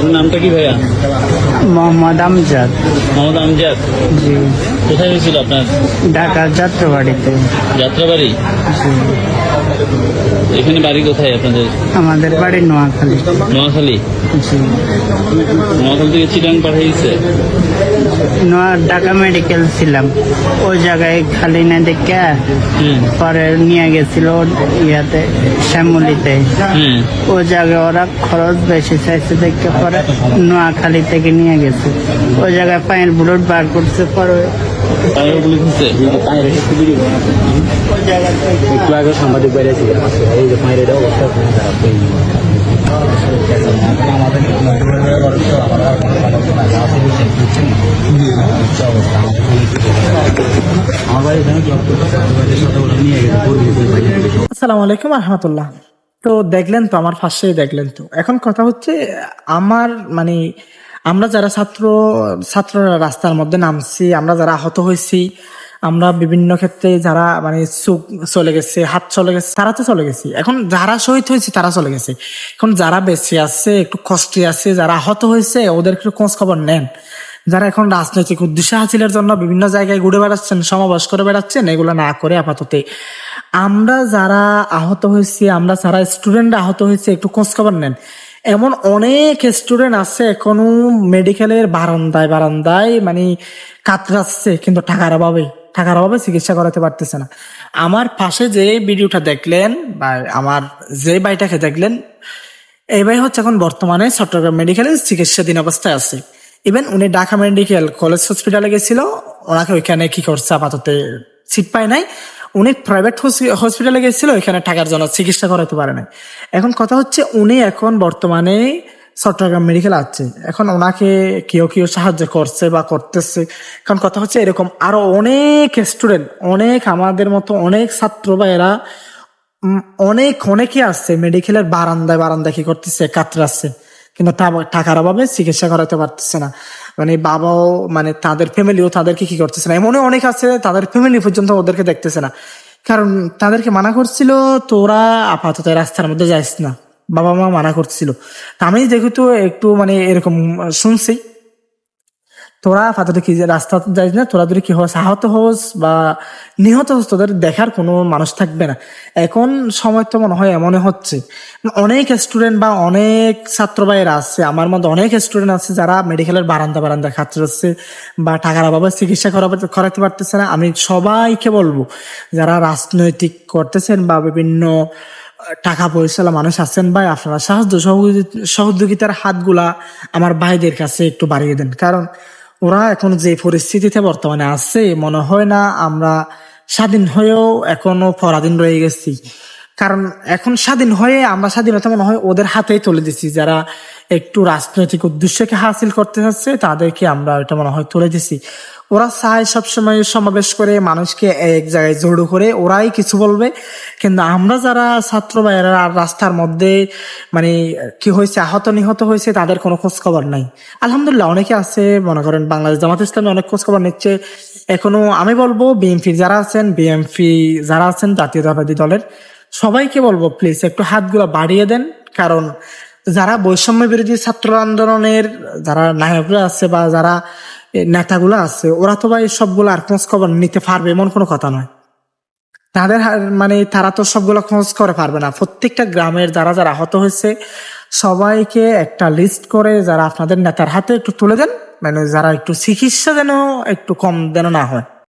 আপনার নামটা কি ভাইয়া? মোহাম্মদ আমজাদ। মোহাম্মদ আমজাদ। জি। কোথায় হয়েছিল আপনার? ঢাকার যাত্রাবাড়িতে। যাত্রাবাড়ি? এখানে বাড়ি কোথায় আপনাদের? আমাদের বাড়ি নোয়াখালী। নোয়াখালী? নোয়াখালী থেকে চিটাং পাঠিয়েছে? ঢাকা মেডিকেল ছিলাম। ওই জায়গায় খালি না দেখে পরে নিয়ে গেছিল ইয়াতে শ্যামলিতে। হুম। ওই জায়গায় ওরা খরচ বেশি চাইছে দেখে পরে নোয়াখালী থেকে নিয়ে গেছে। ওই জায়গায় পায়ের বুলেট বার করছে পরে। একটু আগে সাংবাদিক বাইরে ছিল এই যে মায়ের অবস্থা খারাপ গেছে আসসালামু আলাইকুম রহমতুল্লাহ তো দেখলেন তো, আমার ফার্স্টেই দেখলেন তো। এখন কথা হচ্ছে, আমার মানে আমরা যারা ছাত্র, ছাত্ররা রাস্তার মধ্যে নামছি, আমরা যারা আহত হয়েছি, আমরা বিভিন্ন ক্ষেত্রে যারা মানে চোখ চলে গেছে, হাত চলে গেছে, তারা তো চলে গেছি। এখন যারা শহীদ হয়েছে, তারা চলে গেছে। এখন যারা বেঁচে আছে, একটু কষ্টে আছে, যারা আহত হয়েছে ওদের একটু খোঁজ খবর নেন। যারা এখন রাজনৈতিক উদ্দেশ্য হাসিলের জন্য বিভিন্ন জায়গায় ঘুরে বেড়াচ্ছেন সমাবেশ করে বেড়াচ্ছেন, এগুলো না করে আপাতত। আমরা যারা আহত হয়েছি, আমরা যারা স্টুডেন্ট আহত হয়েছে, একটু খোঁজ খবর নেন। এমন অনেক স্টুডেন্ট আছে এখনও মেডিকেলের বারান্দায় বারান্দায় মানে কাতরাচ্ছে কিন্তু টাকার অভাবে টাকার অভাবে চিকিৎসা করাতে পারতেছে না। আমার পাশে যে ভিডিওটা দেখলেন বা আমার যে বাড়িটাকে দেখলেন, এই ভাই হচ্ছে এখন বর্তমানে চট্টগ্রাম মেডিকেলে চিকিৎসাধীন অবস্থায় আছে। ইভেন উনি ঢাকা মেডিকেল কলেজ হসপিটালে গেছিল, ওনাকে ওইখানে কি করছে আপাতত সিট পায় নাই। উনি প্রাইভেট হসপিটালে গেছিল, ওইখানে টাকার জন্য চিকিৎসা করাতে পারে নাই। এখন কথা হচ্ছে উনি এখন বর্তমানে চট্টগ্রাম মেডিকেল আছে। এখন ওনাকে কেউ কেউ সাহায্য করছে বা করতেছে। কারণ কথা হচ্ছে এরকম আরও অনেক স্টুডেন্ট অনেক আমাদের মতো অনেক ছাত্র বা এরা অনেক, অনেকে আসছে মেডিকেলের বারান্দায় বারান্দায় কি করতেছে, কাতরাচ্ছে। কিন্তু টাকার অভাবে চিকিৎসা করাতে পারতেছে না। মানে বাবাও মানে তাদের ফ্যামিলিও তাদেরকে কি করতেছে না? এমনও অনেক আছে, তাদের ফ্যামিলি পর্যন্ত ওদেরকে দেখতেছে না। কারণ তাদেরকে মানা করছিল, তোরা আপাতত রাস্তার মধ্যে যাইস না। বাবা মা মানা করছিল। আমি যেহেতু একটু মানে এরকম শুনছি তোরা আপাতত কি রাস্তা যাইস না, তোরা যদি কি হোস, আহত হোস বা নিহত হোস, তোদের দেখার কোনো মানুষ থাকবে না। এখন সময় তো মনে হয় এমনই হচ্ছে। অনেক স্টুডেন্ট বা অনেক ছাত্র ভাইয়েরা আছে, আমার মধ্যে অনেক স্টুডেন্ট আছে যারা মেডিকেলের বারান্দা বারান্দা খাচ্ছে বা টাকার অভাবে চিকিৎসা করাতে পারতেছে না। আমি সবাইকে বলব, যারা রাজনৈতিক করতেছেন বা বিভিন্ন টাকা পয়সা মানুষ আছেন ভাই, আপনারা সাহায্য সহযোগি- সহযোগিতার হাতগুলা আমার ভাইদের কাছে একটু বাড়িয়ে দেন। কারণ ওরা এখন যে পরিস্থিতিতে বর্তমানে আছে, মনে হয় না আমরা স্বাধীন হয়েও এখনও পরাধীন রয়ে গেছি। কারণ এখন স্বাধীন হয়ে আমরা স্বাধীনতা মনে হয় ওদের হাতেই তুলে দিছি। যারা একটু রাজনৈতিক উদ্দেশ্যকে হাসিল করতে চাচ্ছে, তাদেরকে আমরা এটা মনে হয় তুলে দিছি। ওরা চায় সবসময় সমাবেশ করে, মানুষকে এক জায়গায় জড়ো করে, ওরাই কিছু বলবে। কিন্তু আমরা যারা ছাত্র ভাইয়েরা রাস্তার মধ্যে মানে কি হয়েছে, আহত নিহত হয়েছে, তাদের কোনো খোঁজ খবর নাই। আলহামদুলিল্লাহ, অনেকে আছে, মনে করেন বাংলাদেশ জামাত ইসলামে অনেক খোঁজ খবর নিচ্ছে। এখনও আমি বলব বিএনপি যারা আছেন বিএনপি যারা আছেন, জাতীয়তাবাদী দলের, সবাইকে বলব প্লিজ একটু হাতগুলো বাড়িয়ে দেন। কারণ যারা বৈষম্য বিরোধী ছাত্র আন্দোলনের, যারা নায়করা আছে বা যারা নেতাগুলো আছে, ওরা তো ভাই সবগুলো আর খোঁজ খবর নিতে পারবে, এমন কোনো কথা নয়। তাদের মানে তারা তো সবগুলো খোঁজ করে পারবে না। প্রত্যেকটা গ্রামের যারা যারা আহত হয়েছে, সবাইকে একটা লিস্ট করে যারা আপনাদের নেতার হাতে একটু তুলে দেন মানে যারা একটু চিকিৎসা যেন একটু কম যেন না হয়।